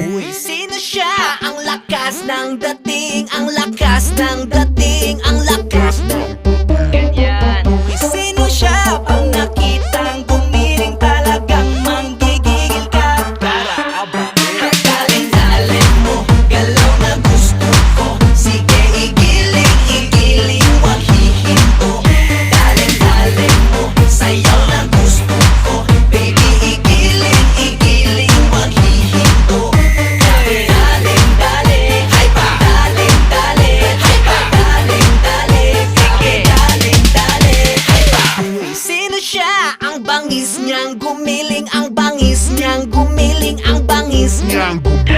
Uy! Sinasya ang lakas ng dating Ang lakas ng dating ang bangis niyang gumiling ang bangis niyang gumiling ang bangis niyang gumiling.